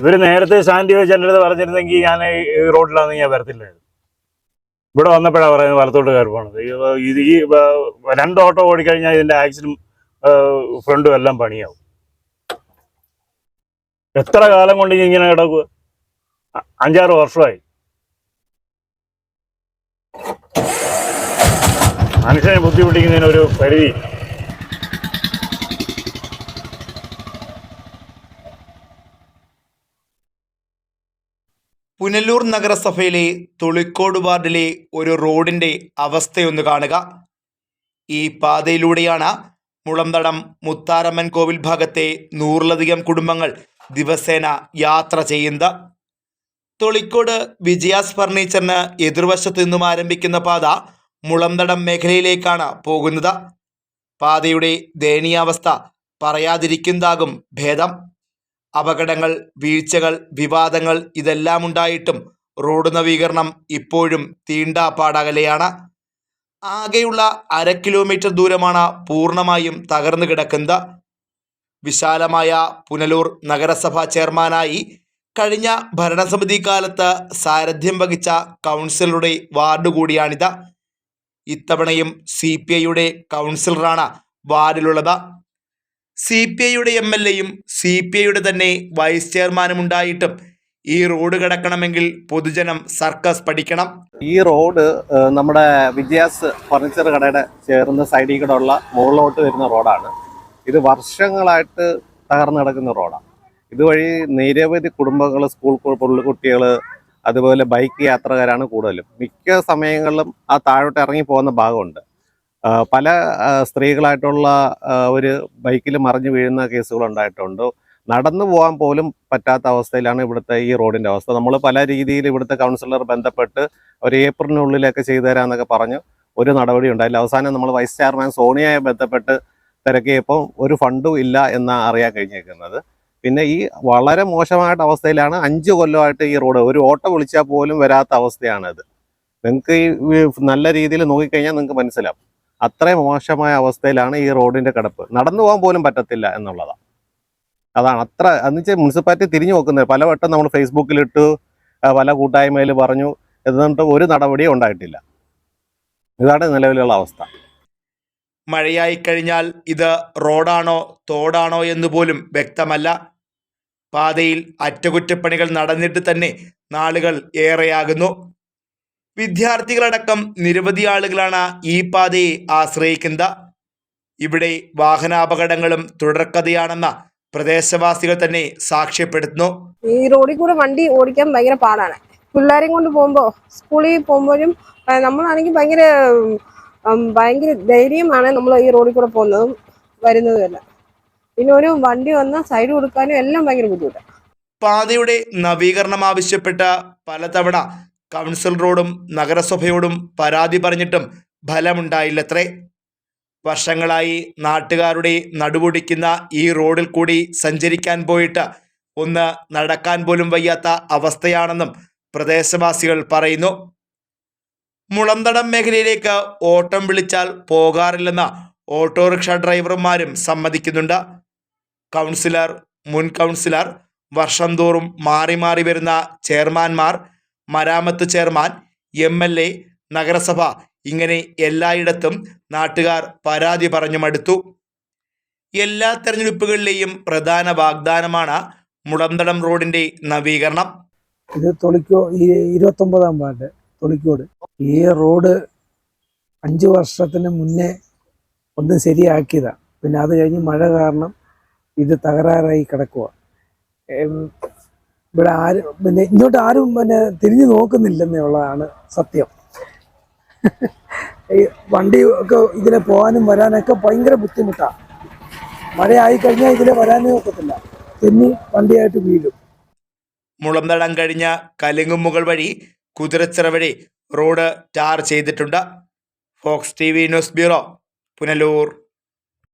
ഇവർ നേരത്തെ ശാന്തി വെച്ച് എന്റെ അടുത്ത് പറഞ്ഞിരുന്നെങ്കിൽ ഞാൻ ഈ റോഡിലാണെങ്കിൽ ഞാൻ വരത്തില്ലായിരുന്നു. ഇവിടെ വന്നപ്പോഴാണ് പറയുന്നത് വലത്തോട്ട് കയറി പോണത്. ഇത് ഈ രണ്ട് ഓട്ടോ ഓടിക്കഴിഞ്ഞാൽ ഇതിന്റെ ആക്സിഡും ഫ്രണ്ടും എല്ലാം പണിയാവും. എത്ര കാലം കൊണ്ട് ഇങ്ങനെ കിടക്കുക അഞ്ചാറ് വർഷമായി. മനുഷ്യനെ ബുദ്ധിമുട്ടിക്കുന്നതിന് ഒരു പുനലൂർ നഗരസഭയിലെ തൊളിക്കോട് വാർഡിലെ ഒരു റോഡിന്റെ അവസ്ഥയൊന്ന് കാണുക. ഈ പാതയിലൂടെയാണ് മുളന്തടം മുത്താരമ്മൻ കോവിൽ ഭാഗത്തെ നൂറിലധികം കുടുംബങ്ങൾ ദിവസേന യാത്ര ചെയ്യുന്നത്. തൊളിക്കോട് വിജയാസ് ഫർണിച്ചറിന് എതിർവശത്തു നിന്നും ആരംഭിക്കുന്ന പാത മുളന്തടം മേഖലയിലേക്കാണ് പോകുന്നത്. പാതയുടെ ദയനീയാവസ്ഥ പറയാതിരിക്കുന്നതാകും ഭേദം. അപകടങ്ങൾ വീഴ്ചകൾ വിവാദങ്ങൾ ഇതെല്ലാം ഉണ്ടായിട്ടും റോഡ് നവീകരണം ഇപ്പോഴും തീണ്ടാപ്പാടകലെയാണ് ആകെയുള്ള അര കിലോമീറ്റർ ദൂരമാണ് പൂർണമായും തകർന്നു കിടക്കുന്നത്. വിശാലമായ പുനലൂർ നഗരസഭാ ചെയർമാനായി കഴിഞ്ഞ ഭരണസമിതി കാലത്ത് സാരഥ്യം വഹിച്ച കൗൺസിലറുടെ വാർഡ് കൂടിയാണിത്. ഇത്തവണയും സി പി ഐയുടെ കൗൺസിലറാണ് വാർഡിലുള്ളത്. സി പി ഐയുടെ എം എൽ എയും സി പി ഐയുടെ തന്നെ വൈസ് ചെയർമാനും ഉണ്ടായിട്ടും ഈ റോഡ് കിടക്കണമെങ്കിൽ പൊതുജനം സർക്കസ് പഠിക്കണം. ഈ റോഡ് നമ്മുടെ വിജയാസ് ഫർണിച്ചർ കടയുടെ ചേർന്ന സൈഡിൽ കൂടെ ഉള്ള മുകളിലോട്ട് വരുന്ന റോഡാണ്. ഇത് വർഷങ്ങളായിട്ട് തകർന്നു കിടക്കുന്ന റോഡാണ്. ഇതുവഴി നിരവധി കുടുംബങ്ങൾ സ്കൂൾ കുട്ടികൾ അതുപോലെ ബൈക്ക് യാത്രക്കാരാണ് കൂടുതലും. മിക്ക സമയങ്ങളിലും ആ താഴോട്ട് ഇറങ്ങി പോകുന്ന ഭാഗമുണ്ട്. പല സ്ത്രീകളായിട്ടുള്ള ഒരു ബൈക്കിൽ മറിഞ്ഞു വീഴുന്ന കേസുകൾ ഉണ്ടായിട്ടുണ്ട് നടന്നു പോകാൻ പോലും പറ്റാത്ത അവസ്ഥയിലാണ് ഇവിടുത്തെ ഈ റോഡിന്റെ അവസ്ഥ. നമ്മൾ പല രീതിയിൽ ഇവിടുത്തെ കൗൺസിലർ ബന്ധപ്പെട്ട് ഒരു ഏപ്രിലിനുള്ളിലൊക്കെ ചെയ്തു തരാമെന്നൊക്കെ പറഞ്ഞു. ഒരു നടപടി ഉണ്ടായില്ല അവസാനം നമ്മൾ വൈസ് ചെയർമാൻ സോണിയയെ ബന്ധപ്പെട്ട് തിരക്കിയപ്പോൾ ഒരു ഫണ്ടും ഇല്ല എന്ന് അറിയാൻ കഴിഞ്ഞേക്കുന്നത് പിന്നെ ഈ വളരെ മോശമായിട്ട് അവസ്ഥയിലാണ് അഞ്ച് കൊല്ലമായിട്ട് ഈ റോഡ്. ഒരു ഓട്ടോ വിളിച്ചാൽ പോലും വരാത്ത അവസ്ഥയാണിത്. നിങ്ങൾക്ക് ഈ നല്ല രീതിയിൽ നോക്കിക്കഴിഞ്ഞാൽ നിങ്ങൾക്ക് മനസ്സിലാവും. അത്രയും മോശമായ അവസ്ഥയിലാണ് ഈ റോഡിന്റെ കിടപ്പ്. നടന്നു പോകാൻ പോലും പറ്റത്തില്ല എന്നുള്ളതാണ് അതാണ് അത്ര എന്നുവെച്ചാൽ മുനിസിപ്പാലിറ്റി തിരിഞ്ഞു നോക്കുന്നത്. പലവട്ടം നമ്മൾ ഫേസ്ബുക്കിലിട്ടു പല കൂട്ടായ്മയിൽ പറഞ്ഞു. എന്നിട്ട് ഒരു നടപടിയും ഉണ്ടായിട്ടില്ല. ഇതാണ് നിലവിലുള്ള അവസ്ഥ. മഴയായി കഴിഞ്ഞാൽ ഇത് റോഡാണോ തോടാണോ എന്ന് പോലും വ്യക്തമല്ല. പാതയിൽ അറ്റകുറ്റപ്പണികൾ നടന്നിട്ട് തന്നെ നാളുകൾ ഏറെയാകുന്നു. വിദ്യാർത്ഥികളടക്കം നിരവധി ആളുകളാണ് ഈ പാതയെ ആശ്രയിക്കുന്നത്. ഇവിടെ വാഹനാപകടങ്ങളും തുടർക്കഥയാണെന്ന പ്രദേശവാസികൾ തന്നെ സാക്ഷ്യപ്പെടുത്തുന്നു. ഈ റോഡിൽ കൂടെ വണ്ടി ഓടിക്കാൻ ഭയങ്കര പാടാണ്. പിള്ളേരെയും കൊണ്ട് പോകുമ്പോൾ സ്കൂളിൽ പോകുമ്പോഴും നമ്മളാണെങ്കിൽ ഭയങ്കര ഭയങ്കര ധൈര്യമാണ് നമ്മൾ ഈ റോഡിൽ കൂടെ പോകുന്നതും വരുന്നതും എല്ലാം. പിന്നെ ഒരു വണ്ടി വന്നാൽ സൈഡ് കൊടുക്കാനും എല്ലാം ഭയങ്കര ബുദ്ധിമുട്ടാണ്. പാതയുടെ നവീകരണം ആവശ്യപ്പെട്ട പലതവണ കൗൺസിൽ റോഡും നഗരസഭയോടും പരാതി പറഞ്ഞിട്ടും ഫലമുണ്ടായില്ലത്രേ. വർഷങ്ങളായി നാട്ടുകാരുടെ നടുപൊടിക്കുന്ന ഈ റോഡിൽ കൂടി സഞ്ചരിക്കാൻ പോയിട്ട് ഒന്ന് നടക്കാൻ പോലും വയ്യാത്ത അവസ്ഥയാണെന്നും പ്രദേശവാസികൾ പറയുന്നു. മുളന്തടം മേഖലയിലേക്ക് ഓട്ടം വിളിച്ചാൽ പോകാറില്ലെന്ന ഓട്ടോറിക്ഷ ഡ്രൈവർമാരും സമ്മതിക്കുന്നുണ്ട്. കൗൺസിലർ മുൻ കൗൺസിലർ വർഷം തോറും മാറി മാറി വരുന്ന ചെയർമാൻമാർ മരാമത്ത് ചെയർമാൻ എം എൽ എ നഗരസഭ ഇങ്ങനെ എല്ലായിടത്തും നാട്ടുകാർ പരാതി പറഞ്ഞു മടുത്തു എല്ലാ തെരഞ്ഞെടുപ്പുകളിലെയും പ്രധാന വാഗ്ദാനമാണ് മുടന്തടം റോഡിന്റെ നവീകരണം. ഇത് തൊളിക്കോ ഇരുപത്തൊമ്പതാം വാർഡ് തൊളിക്കോട്. ഈ റോഡ് അഞ്ച് വർഷത്തിന് മുന്നേ ഒന്ന് ശരിയാക്കിയതാണ് പിന്നെ അത് കഴിഞ്ഞ് മഴ കാരണം ഇത് തകരാറായി കിടക്കുക ഇവിടെ ആരും പിന്നെ ഇങ്ങോട്ട് ആരും പിന്നെ തിരിഞ്ഞു നോക്കുന്നില്ലെന്നേ ഉള്ളതാണ് സത്യം. ഈ വണ്ടി ഒക്കെ ഇതിലെ പോകാനും വരാനൊക്കെ ഭയങ്കര ബുദ്ധിമുട്ടാണ് മഴയായി കഴിഞ്ഞാൽ ഇതിനെ വരാനേ ഒക്കത്തില്ല. തെന്നി വണ്ടിയായിട്ട് വീഴും. മുളന്തടം കഴിഞ്ഞ കലിങ്ങുമുകൾ വഴി കുതിരച്ചിറ വഴി റോഡ് ടാർ ചെയ്തിട്ടുണ്ട്. Fox T V news bureau Punalur.